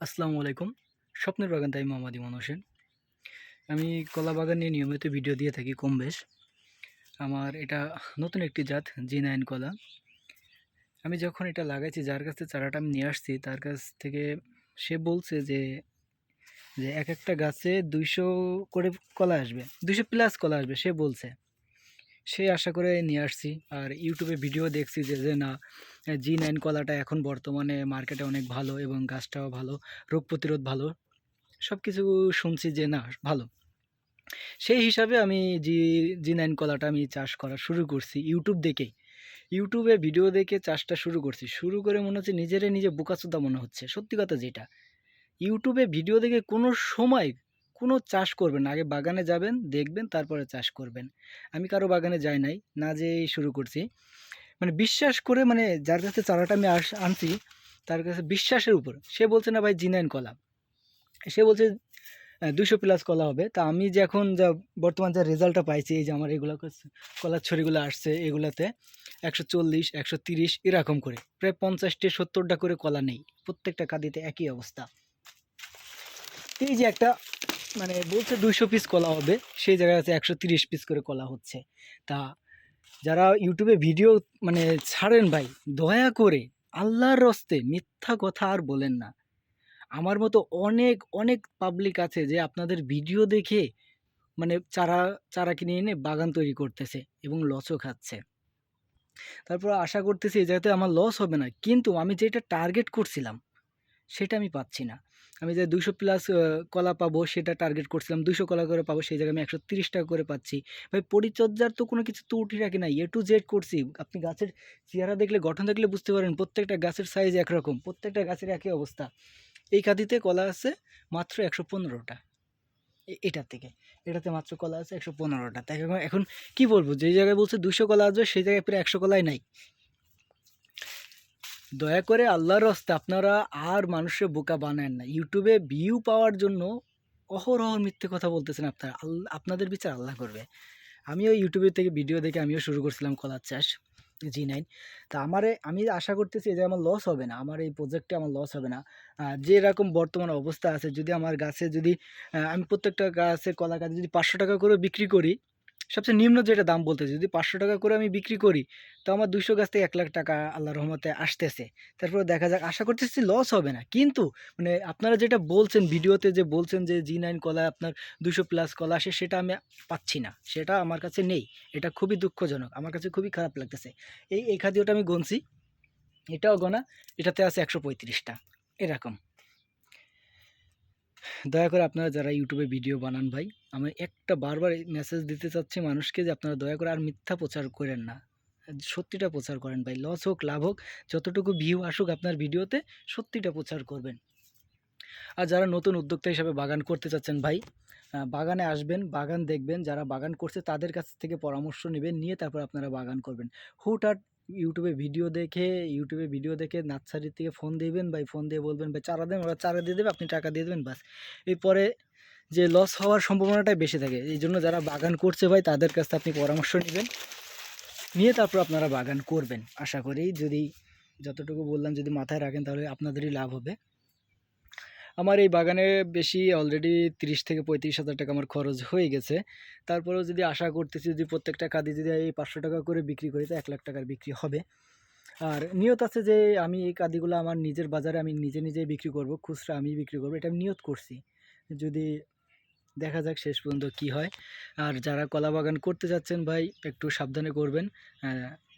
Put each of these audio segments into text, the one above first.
আসসালামু আলাইকুম। স্বপ্নের বাগান তাই মোহাম্মদ ইমন হোসেন। আমি কলা বাগান নিয়ে নিয়মিত ভিডিও দিয়ে থাকি কম বেশ। আমার এটা নতুন একটি জাত জি নাইন কলা। আমি যখন এটা লাগাইছি, যার কাছ থেকে চারাটা আমি নিয়ে আসছি, তার কাছ থেকে সে বলছে যে যে এক একটা গাছে দুইশো করে কলা আসবে, দুইশো প্লাস কলা আসবে, সে বলছে। সে আশা করে নিয়ে আসছি, আর ইউটিউবে ভিডিও দেখছি যে যে না জি নাইন কলাটা এখন বর্তমানে মার্কেটে অনেক ভালো এবং গাছটাও ভালো, রোগ প্রতিরোধ ভালো। সব কিছু শুনছি যে না, ভালো। সেই হিসাবে আমি জি জি নাইন কলাটা আমি চাষ করা শুরু করছি ইউটিউব দেখেই। ইউটিউবে ভিডিও দেখে চাষটা শুরু করছি। শুরু করে মনে হচ্ছে নিজেরে নিজে বোকাচোদা মনে হচ্ছে, সত্যি কথা যেটা। ইউটিউবে ভিডিও দেখে কোনো সময় কোনো চাষ করবেন আগে বাগানে যাবেন, দেখবেন, তারপরে চাষ করবেন। আমি কারও বাগানে যাই নাই, না যেই শুরু করছি। মানে বিশ্বাস করে মানে যার কাছে চারাটা আমি আস, আনছি, তার কাছে বিশ্বাসের উপর। সে বলছে, না ভাই, জিনাইন কলা। সে বলছে দুশো প্লাস কলা হবে। তা আমি যে এখন যা বর্তমান যা রেজাল্টটা পাইছি, এই যে আমার এগুলো কলার ছড়িগুলো আসছে এগুলাতে, একশো চল্লিশ, একশো তিরিশ, এরকম করে। প্রায় পঞ্চাশটি সত্তরটা করে কলা নেই। প্রত্যেকটা কাঁদিতে একই অবস্থা। এই যে একটা মানে বলছে দুইশো পিস কলা হবে, সেই জায়গায় একশো তিরিশ পিস করে কলা হচ্ছে। তা যারা ইউটিউবে ভিডিও মানে ছাড়েন ভাই, দয়া করে আল্লাহর রস্তে মিথ্যা কথা আর বলেন না। আমার মতো অনেক অনেক পাবলিক আছে যে আপনাদের ভিডিও দেখে মানে চারা চারা কিনে এনে বাগান তৈরি করতেছে এবং লসও খাচ্ছে। তারপর আশা করতেছি জায়গাতে আমার লস হবে না। কিন্তু আমি যেটা টার্গেট করছিলাম সেটা আমি পাচ্ছি না। আমি যে দুশো প্লাস কলা পাবো সেটা টার্গেট করছিলাম দুশো কলা করে পাবো সেই জায়গায় আমি একশো তিরিশ টাকা করে পাচ্ছি। ভাই, পরিচর্যার তো কোনো কিছু তো উঠি রাখি না এ টু জেড করছি। আপনি গাছের চেহারা দেখলে, গঠন দেখলে বুঝতে পারেন, প্রত্যেকটা গাছের সাইজ একরকম, প্রত্যেকটা গাছের একই অবস্থা। এই কাঁদিতে কলা আছে মাত্র একশো পনেরোটা। এটার থেকে। এটাতে মাত্র কলা আছে একশো পনেরোটা। তাই এখন কী বলব? যেই জায়গায় বলছে দুশো কলা আসবে সেই জায়গায় প্রায় একশো কলাই নাই। দয়া করে আল্লাহর রাস্তে আপনারা আর মানুষের বোকা বানান না। ইউটিউবে ভিউ পাওয়ার জন্য অহরহ মিথ্যে কথা বলতেছেন আপনারা। আপনাদের বিচার আল্লাহ করবে। আমিও ইউটিউবে থেকে ভিডিও দেখে আমিও শুরু করছিলাম কলার চাষ জি নাইন তা আমারে, আমি আশা করতেছি যে আমার লস হবে না। আমার এই প্রজেক্টে আমার লস হবে না। যে রকম বর্তমান অবস্থা আছে, যদি আমার গাছে যদি আমি প্রত্যেকটা গাছে, কলা গাছে যদি পাঁচশো টাকা করে বিক্রি করি সবচেয়ে নিম্ন যেটা দাম বলতে যদি পাঁচশো টাকা করে আমি বিক্রি করি, তো আমার দুশো গাছ থেকে এক লাখ টাকা আল্লাহ রহমতে আসতেছে। তারপরে দেখা যাক, আশা করতেছি লস হবে না। কিন্তু মানে আপনারা যেটা বলছেন, ভিডিওতে যে বলছেন যে জি নাইন কলা আপনার দুশো প্লাস কলা আসে, সেটা আমি পাচ্ছি না। সেটা আমার কাছে নেই। এটা খুবই দুঃখজনক। আমার কাছে খুবই খারাপ লাগতেছে। এই এই খাদ্যটা আমি গনছি। এটাও গোনা। এটাতে আছে একশো পঁয়ত্রিশটা। এরকম। দয়া করে আপনারা যারা ইউটিউবে ভিডিও বানান ভাই, আমি একটা বারবার মেসেজ দিতে চাচ্ছি মানুষকে যে আপনারা দয়া করে আর মিথ্যা প্রচার করেন না। সত্যিটা প্রচার করেন ভাই লস হোক, লাভ হোক, যতটুকু ভিউ আসুক আপনার ভিডিওতে সত্যিটা প্রচার করবেন। আর যারা নতুন উদ্যোক্তা হিসাবে বাগান করতে চাচ্ছেন ভাই বাগানে আসবেন, বাগান দেখবেন, যারা বাগান করছে তাদের কাছ থেকে পরামর্শ নেবেন, নিয়ে তারপর আপনারা বাগান করবেন। হুট হুটহাট ইউটিউবে ভিডিও দেখে ইউটিউবে ভিডিও দেখে নার্সারির থেকে ফোন দিবেন, বা ফোন দিয়ে বলবেন বা চারা দেন, ওরা চারা দিয়ে দেবে, আপনি টাকা দিয়ে দেবেন, বাস। এরপরে যে লস হওয়ার সম্ভাবনাটাই বেশি থাকে। এই জন্য যারা বাগান করছে ভাই, তাদের কাছ থেকে আপনি পরামর্শ নেবেন। নিয়ে তারপর আপনারা বাগান করবেন। আশা করি যদি যতটুকু বললাম, যদি মাথায় রাখেন, তাহলে আপনাদেরই লাভ হবে। আমার এই বাগানে বেশি অলরেডি তিরিশ থেকে পঁয়ত্রিশ হাজার টাকা আমার খরচ হয়ে গেছে। তারপরেও যদি আশা করতেছি যদি প্রত্যেকটা কাঁদি যদি এই পাঁচশো টাকা করে বিক্রি করি, তো এক লাখ টাকার বিক্রি হবে। আর নিয়ত আছে যে আমি এই কাঁদিগুলো আমার নিজের বাজারে আমি নিজে নিজেই বিক্রি করব, খুচরা আমি বিক্রি করব, এটা আমি নিয়ত করছি। যদি দেখা যাক শেষ পর্যন্ত কি হয়। আর যারা কলা বাগান করতে যাচ্ছেন ভাই, একটু সাবধানে করবেন।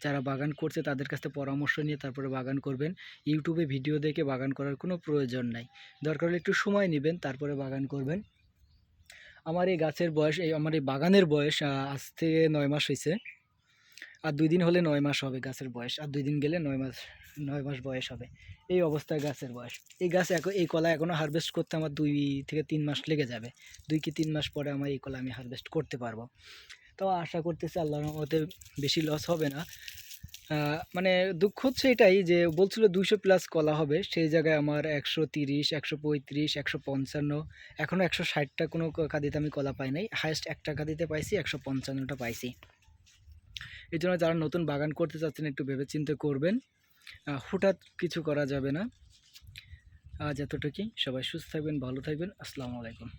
যারা বাগান করছে তাদের কাছ থেকে পরামর্শ নিয়ে তারপরে বাগান করবেন। ইউটিউবে ভিডিও দেখে বাগান করার কোনো প্রয়োজন নাই। দরকার হলে একটু সময় নেবেন, তারপরে বাগান করবেন। আমার এই গাছের বয়স, এই আমার এই বাগানের বয়স আজ থেকে নয় মাস হয়েছে আর দুই দিন হলে নয় মাস হবে গাছের বয়স, আর দুই দিন গেলে নয় মাস নয় মাস বয়স হবে। এই অবস্থায় গাছের বয়স। এই গাছ এই কলা এখনও হারভেস্ট করতে আমার দুই থেকে তিন মাস লেগে যাবে। দুই কি তিন মাস পরে আমার এই কলা আমি হারভেস্ট করতে পারব। তো আশা করতেছি আল্লাহর রহমতে বেশি লস হবে না। মানে দুঃখ হচ্ছে এটাই যে বলছিল দুইশো প্লাস কলা হবে। সেই জায়গায় আমার একশো তিরিশ, একশো পঁয়ত্রিশ, একশো পঞ্চান্ন এখনও একশো ষাটটা কোনো কাঁদিতে আমি কলা পাই নাই। হায়েস্ট একটা কাঁদিতে পাইছি, একশো পঞ্চান্নটা পাইছি। এই জন্য যারা নতুন বাগান করতে চাচ্ছেন, একটু ভেবেচিন্তে করবেন। হঠাৎ কিছু করা যাবে না। আজ এতটুকুই। সবাই সুস্থ থাকবেন, ভালো থাকবেন। আসসালামু আলাইকুম।